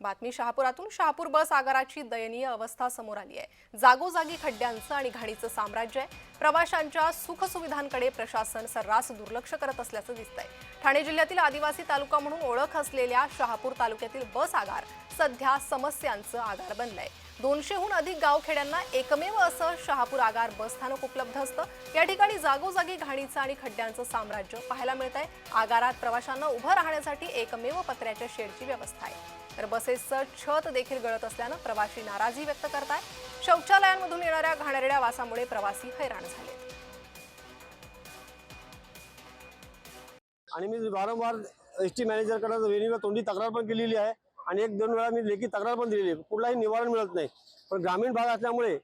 बातमी शहापुरातून. शहापूर बस आगाराची दयनीय अवस्था समोर आली आहे. जागोजागी खड्ड्यांचं आणि घाणीचं साम्राज्य आहे. प्रवाशांच्या सुखसुविधांकडे प्रशासन सर्रास दुर्लक्ष करत असल्याचं दिसतंय. ठाणे जिल्ह्यातील आदिवासी तालुका म्हणून ओळख असलेल्या शहापूर तालुक्यातील बस आगार सध्या समस्यांचं आगार बनलंय. दोनशेहून अधिक गावखेड्यांना एकमेव असं शहापूर आगार बसस्थानक उपलब्ध असतं. या ठिकाणी जागोजागी घाणीचं आणि खड्ड्यांचं साम्राज्य पाहायला मिळत आहे आगारात प्रवाशांना उभं राहण्यासाठी एकमेव पत्र्याच्या शेडची व्यवस्था आहे. तर बसेसचं छत देखील गळत असल्यानं प्रवासी नाराजी व्यक्त करत आहे शौचालयांमधून येणाऱ्या घाणेरड्या वासामुळे प्रवासी हैराण झाले. आणि मी वारंवार एस टी मॅनेजरकडे वेणीला तोंडी तक्रार पण केलेली आहे. आणि एक दोन वेळा मी लेखी तक्रार पण दिलेली आहे. कुठलाही निवारण मिळत नाही. पण ग्रामीण भाग असल्यामुळे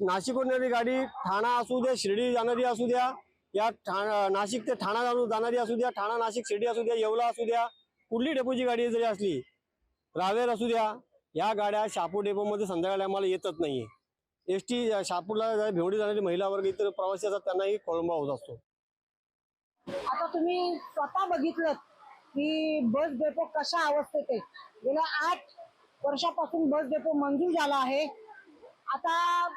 नाशिकहून येणारी गाडी ठाणा असू द्या शिर्डी जाणारी असू द्या या ठा नाशिक ते ठाणा जाणून जाणारी असू द्या ठाणा नाशिक शिर्डी असू द्या येवला असू द्या कुठली डेपोची गाडी जरी असली रावेर असू द्या या गाड्या शापू डेपोमध्ये संध्याकाळी आम्हाला येतच नाहीये. एस टी शापूरला भेवडी जाणारी महिला वर्ग इतर प्रवासी असतात त्यांनाही खोळंबा होत असतो. आता तुम्ही स्वतः बघितलं की बस डेपो कशा अवस्थेत आहे? गेल्या आठ वर्षापासून बस डेपो मंजूर झाला आहे. आता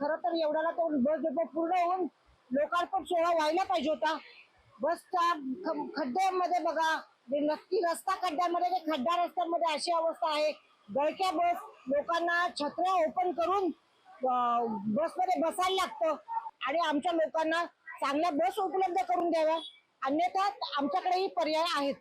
खरं तर एवढ्याला तो बस डेपो पूर्ण होऊन लोकार्पण सोहळा व्हायला पाहिजे होता. बसच्या ख- खड्ड्यामध्ये बघा नक्की रस्ता खड्ड्यामध्ये ते खड्डा रस्त्यांमध्ये अशी अवस्था आहे. गळक्या बस लोकांना छत्र्या ओपन करून बसमध्ये बसायला लागतं. आणि आमच्या लोकांना चांगल्या बस उपलब्ध करून द्याव्या अन्यथा आमच्याकडेही पर्याय आहेत.